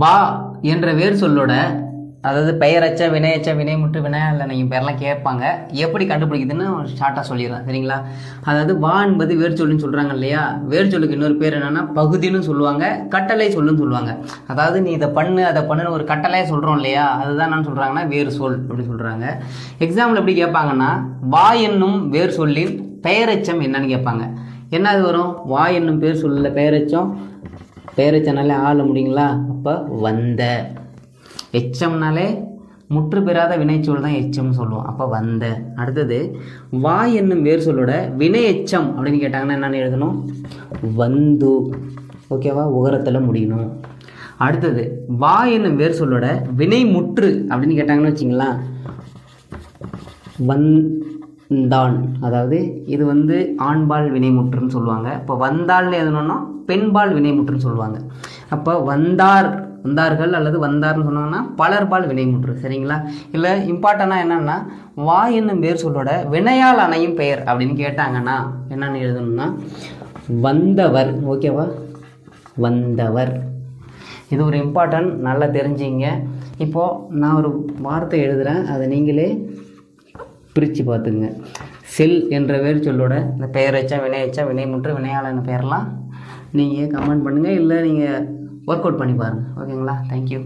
வா என்ற வேர் சொல்லோட அதாவது பெயரச்ச வினையச்ச வினைமுற்று வினையால நீங்கள் பேரெல்லாம் கேட்பாங்க. எப்படி கண்டுபிடிக்குதுன்னு ஷார்ட்டாக சொல்லிடுறேன் சரிங்களா? அதாவது வா என்பது வேர் சொல்லுன்னு சொல்கிறாங்க இல்லையா? வேர் சொல்லுக்கு இன்னொரு பேர் என்னென்னா பகுதின்னு சொல்லுவாங்க கட்டளை சொல்லுன்னு சொல்லுவாங்க. அதாவது நீ இதை பண்ணு அதை பண்ணுன்னு ஒரு கட்டளையை சொல்கிறோம் இல்லையா? அதுதான் என்ன சொல்கிறாங்கன்னா வேறு சொல் அப்படின்னு சொல்கிறாங்க எக்ஸாம்பிள் எப்படி கேட்பாங்கன்னா வா என்னும் வேர் சொல்லின் பெயரச்சம் என்னன்னு கேட்பாங்க. என்ன அது வரும்? வா என்னும் பேர் சொல்லல பெயரச்சம் பெயரெச்சனாலே ஆள முடியுங்களா? அப்போ வந்த. எச்சம்னாலே முற்று பெறாத வினைச்சொல் தான் எச்சம்னு சொல்லுவோம். அப்போ வந்த. அடுத்தது வா என்னும் வேர் சொல்லோட வினை எச்சம் அப்படின்னு கேட்டாங்கன்னா என்னென்னு எழுதணும்? வந்து. ஓகேவா? உகரத்தில் முடியணும். அடுத்தது வா என்னும் வேர் சொல்லோட வினை முற்று அப்படின்னு கேட்டாங்கன்னு வச்சிங்களேன் வந்தான். அதாவது இது வந்து ஆண்பால் வினைமுற்றுன்னு சொல்லுவாங்க. இப்போ வந்தால்னு எதுனோன்னா பெண்பால் வினைமுற்றுன்னு சொல்லுவாங்க. அப்போ வந்தார் வந்தார்கள் அல்லது வந்தார்னு சொன்னாங்கன்னா பலர்பால் வினைமுற்று சரிங்களா? இல்லை இம்பார்ட்டண்டாக என்னென்னா வா என்னும் பேர் சொல்லோட வினையால் அணையும் பெயர் அப்படின்னு கேட்டாங்கன்னா என்னென்னு எழுதணும்னா வந்தவர் ஓகேவா வந்தவர். இது ஒரு இம்பார்ட்டன்ட் நல்லா தெரிஞ்சிங்க. இப்போது நான் ஒரு வார்த்தை எழுதுகிறேன் அதை நீங்களே பிரித்து பார்த்துங்க. செல் என்ற வேர் சொல்லோட இந்த பெயரச்சா வினையச்சா வினைமுற்று வினையாளன் பெயர்லாம் நீங்கள் கமெண்ட் பண்ணுங்கள் இல்லை நீங்கள் ஒர்க் அவுட் பண்ணி பாருங்கள் ஓகேங்களா தேங்க்யூ